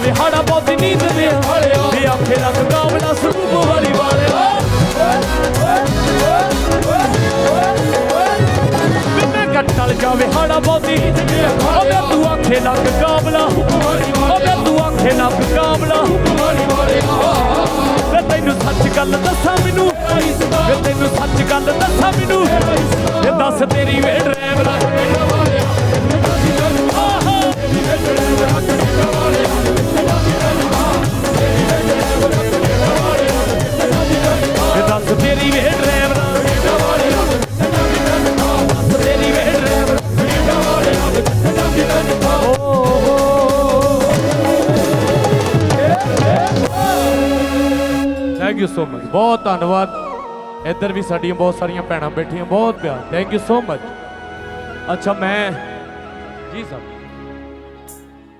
ਜਾਵੇ ਹਾੜਾ ਬਹੁਤੀ ਨੀਂਦ ਦੇ ਵੀ ਆਖੇ ਲੱਗ ਕਾਮਲਾ ਸਰੂਪ ਵਾਲੀ ਵਾਲਿਆ ਬਿੰਨੇ ਕੱਟਲ ਜਾਵੇ ਹਾੜਾ ਬਹੁਤੀ ਓਵੇ ਤੂੰ ਆਖੇ ਲੱਗ ਕਾਮਲਾ ਓਵੇ ਤੂੰ ਆਖੇ ਲੱਗ ਕਾਮਲਾ ਵੇ ਤੈਨੂੰ ਸੱਚ ਗੱਲ ਦੱਸਾਂ ਮੈਨੂੰ? ਵੇ ਤੈਨੂੰ ਸੱਚ ਗੱਲ ਦੱਸਾਂ ਮੈਨੂੰ? ਦੱਸ ਤੇਰੀ ਥੈਂਕ ਯੂ ਸੋ ਮਚ ਬਹੁਤ ਧੰਨਵਾਦ। ਇੱਧਰ ਵੀ ਸਾਡੀਆਂ ਬਹੁਤ ਸਾਰੀਆਂ ਭੈਣਾਂ ਬੈਠੀਆਂ, ਬਹੁਤ ਪਿਆਰ। ਥੈਂਕ ਯੂ ਸੋ ਮਚ ਅੱਛਾ, ਮੈਂ ਜੀ ਸਾਹਿਬ